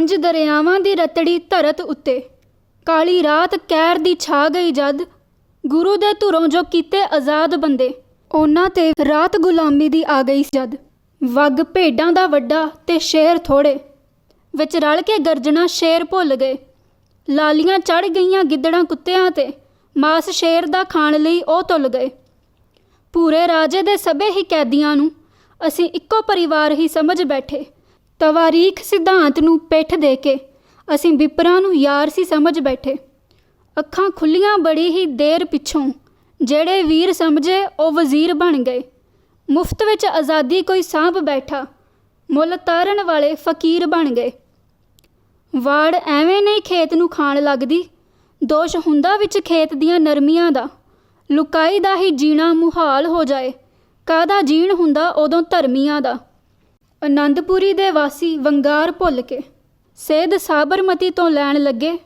ਪੰਜ ਦਰਿਆਵਾਂ ਦੀ ਰਤੜੀ ਧਰਤ ਉੱਤੇ। ਕਾਲੀ ਰਾਤ ਕਹਿਰ ਦੀ ਛਾ ਗਈ ਜਦ ਗੁਰੂ ਦੇ ਧੁਰੋਂ ਜੋ ਕੀਤੇ ਆਜ਼ਾਦ ਬੰਦੇ, ਉਹਨਾਂ ਤੇ ਰਾਤ ਗੁਲਾਮੀ ਦੀ ਆ ਗਈ ਜਦ। ਵਗ ਭੇਡਾਂ ਦਾ ਵੱਡਾ ਤੇ ਸ਼ੇਰ ਥੋੜੇ, ਵਿੱਚ ਰਲ ਕੇ ਗਰਜਣਾ ਸ਼ੇਰ ਭੁੱਲ ਗਏ। ਲਾਲੀਆਂ ਚੜ ਗਈਆਂ ਗਿੱਦੜਾਂ ਕੁੱਤਿਆਂ ਤੇ, ਮਾਸ ਸ਼ੇਰ ਦਾ ਖਾਣ ਲਈ ਉਹ ਤੁੱਲ ਗਏ। ਪੂਰੇ ਰਾਜੇ ਦੇ ਸਭੇ ਹੀ ਕੈਦੀਆਂ ਨੂੰ ਅਸੀਂ ਇੱਕੋ ਪਰਿਵਾਰ ਹੀ ਸਮਝ ਬੈਠੇ। ਤਵਾਰੀਖ ਸਿਧਾਂਤ ਨੂੰ ਪਿੱਠ ਦੇ ਕੇ ਅਸੀਂ ਵਿਪਰਾਂ ਨੂੰ ਯਾਰ ਸੀ ਸਮਝ ਬੈਠੇ। ਅੱਖਾਂ ਖੁੱਲੀਆਂ ਬੜੀ ਹੀ ਦੇਰ ਪਿੱਛੋਂ, ਜਿਹੜੇ ਵੀਰ ਸਮਝੇ ਉਹ ਵਜ਼ੀਰ ਬਣ ਗਏ। ਮੁਫਤ ਵਿੱਚ ਆਜ਼ਾਦੀ ਕੋਈ ਸਾਂਭ ਬੈਠਾ, ਮੁੱਲ ਤਾਰਨ ਵਾਲੇ ਫਕੀਰ ਬਣ ਗਏ। ਵਾੜ ਐਵੇਂ ਨਹੀਂ ਖੇਤ ਨੂੰ ਖਾਣ ਲੱਗਦੀ, ਦੋਸ਼ ਹੁੰਦਾ ਵਿੱਚ ਖੇਤ ਦੀਆਂ ਨਰਮੀਆਂ ਦਾ। ਲੁਕਾਈ ਦਾ ਹੀ ਜੀਣਾ ਮੁਹਾਲ ਹੋ ਜਾਏ ਕਾਦਾ ਜੀਣ ਹੁੰਦਾ ਉਦੋਂ ਧਰਮੀਆਂ ਦਾ। ਆਨੰਦਪੁਰੀ ਦੇ ਵਾਸੀ ਵੰਗਾਰ ਭੁੱਲ ਕੇ ਸੇਧ ਸਾਬਰਮਤੀ ਤੋਂ ਲੈਣ ਲੱਗੇ।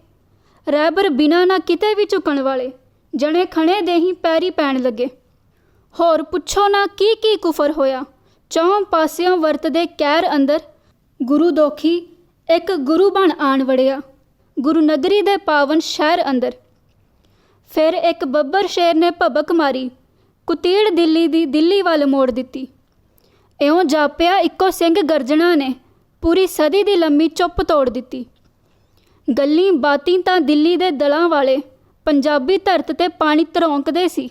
ਰਹਿਬਰ ਬਿਨਾ ਨਾ ਕਿਤੇ ਵੀ ਝੁਕਣ ਵਾਲੇ, ਜਣੇ ਖਣੇ ਦੇ ਹੀ ਪੈਰੀ ਪੈਣ ਲੱਗੇ। ਹੋਰ ਪੁੱਛੋ ਨਾ ਕੀ ਕੀ ਕੁਫਰ ਹੋਇਆ। ਚੌਂ ਪਾਸਿਓਂ ਵਰਤਦੇ ਕਹਿਰ ਅੰਦਰ, ਗੁਰੂ ਦੋਖੀ ਇੱਕ ਗੁਰੂ ਬਣ ਆਣ ਵੜਿਆ। ਗੁਰੂ ਨਗਰੀ ਦੇ ਪਾਵਨ ਸ਼ਹਿਰ ਅੰਦਰ। ਫਿਰ ਇੱਕ ਬੱਬਰ ਸ਼ੇਰ ਨੇ ਭਬਕ ਮਾਰੀ, ਕੁਤੀੜ ਦਿੱਲੀ ਦੀ ਦਿੱਲੀ ਵੱਲ ਮੋੜ ਦਿੱਤੀ। ਇਉਂ ਜਾਪਿਆ ਇੱਕੋ ਸਿੰਘ ਗਰਜਣਾ ਨੇ। ਪੂਰੀ ਸਦੀ ਦੀ ਲੰਮੀ ਚੁੱਪ ਤੋੜ ਦਿੱਤੀ। ਗੱਲੀ ਬਾਤੀ ਤਾਂ ਦਿੱਲੀ ਦੇ ਦਲਾਂ ਵਾਲੇ ਪੰਜਾਬੀ ਧਰਤ ਤੇ ਪਾਣੀ ਤਰੌਂਕਦੇ ਸੀ।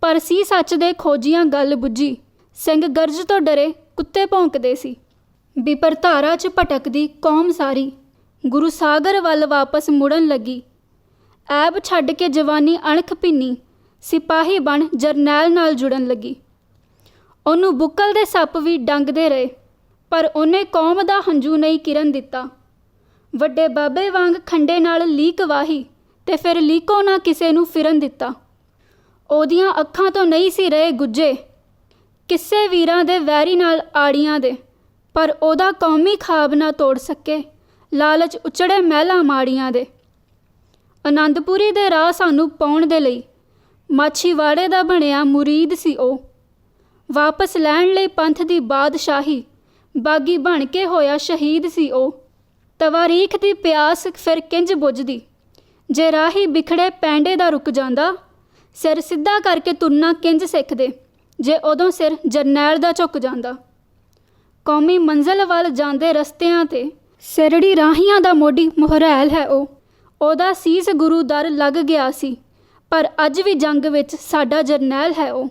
ਪਰ ਸੀ ਸੱਚ ਦੇ ਖੋਜੀਆਂ ਗੱਲ ਬੁੱਝੀ। ਸਿੰਘ ਗਰਜ ਤੋਂ ਡਰੇ ਕੁੱਤੇ ਭੌਂਕਦੇ ਸੀ। ਬਿਪਰਧਾਰਾ 'ਚ ਭਟਕਦੀ ਕੌਮ ਸਾਰੀ। ਗੁਰੂ ਸਾਗਰ ਵੱਲ ਵਾਪਸ ਮੁੜਨ ਲੱਗੀ। ਐਬ ਛੱਡ ਕੇ ਜਵਾਨੀ ਅਣਖ ਭਿੰਨੀ। ਸਿਪਾਹੀ ਬਣ ਜਰਨੈਲ ਨਾਲ ਜੁੜਨ ਲੱਗੀ। ਉਹਨੂੰ ਬੁੱਕਲ ਦੇ ਸੱਪ ਵੀ ਡੰਗਦੇ ਰਹੇ, ਪਰ ਉਹਨੇ ਕੌਮ ਦਾ ਹੰਝੂ ਨਹੀਂ ਕਿਰਨ ਦਿੱਤਾ। ਵੱਡੇ ਬਾਬੇ ਵਾਂਗ ਖੰਡੇ ਨਾਲ ਲੀਕ ਵਾਹੀ ਤੇ ਫਿਰ ਲੀਕੋ ਨਾ ਕਿਸੇ ਨੂੰ ਫਿਰਨ ਦਿੱਤਾ। ਉਹਦੀਆਂ ਅੱਖਾਂ ਤੋਂ ਨਹੀਂ ਸੀ ਰਹੇ ਗੁੱਜੇ ਕਿਸੇ ਵੀਰਾਂ ਦੇ ਵੈਰੀ ਨਾਲ ਆੜੀਆਂ ਦੇ, ਪਰ ਉਹਦਾ ਕੌਮੀ ਖਾਬ ਨਾ ਤੋੜ ਸਕੇ, ਲਾਲਚ ਉਚੜੇ ਮਹਿਲਾ ਮਾੜੀਆਂ ਦੇ। ਆਨੰਦਪੁਰੀ ਦੇ ਰਾਹ ਸਾਨੂੰ ਪਾਉਣ ਦੇ ਲਈ ਮਾਛੀਵਾੜੇ ਦਾ ਬਣਿਆ ਮੁਰੀਦ ਸੀ ਉਹ। ਵਾਪਸ ਲੈਣ ਲਈ ਪੰਥ ਦੀ ਬਾਦਸ਼ਾਹੀ। ਬਾਗੀ ਬਣ ਕੇ ਹੋਇਆ ਸ਼ਹੀਦ ਸੀ ਉਹ। ਤਵਾਰੀਖ ਦੀ ਪਿਆਸ ਫਿਰ ਕਿੰਜ ਬੁੱਝਦੀ। ਜੇ ਰਾਹੀ ਵਿਖੜੇ ਪੈਂਡੇ ਦਾ ਰੁਕ ਜਾਂਦਾ, ਸਿਰ ਸਿੱਧਾ ਕਰਕੇ ਤੁਰਨਾ ਕਿੰਜ ਸਿੱਖਦੇ, ਜੇ ਉਦੋਂ ਸਿਰ ਜਰਨੈਲ ਦਾ ਝੁੱਕ ਜਾਂਦਾ। ਕੌਮੀ ਮੰਜ਼ਲ ਵੱਲ ਜਾਂਦੇ ਰਸਤਿਆਂ ਤੇ ਸਿਰੜੀ ਰਾਹੀਆਂ ਦਾ ਮੋਢੀ ਮੁਹਰੈਲ ਹੈ ਉਹ। ਉਹਦਾ ਸੀਸ ਗੁਰੂ ਦਰ ਲੱਗ ਗਿਆ ਸੀ, ਪਰ ਅੱਜ ਵੀ ਜੰਗ ਵਿੱਚ ਸਾਡਾ ਜਰਨੈਲ ਹੈ ਉਹ।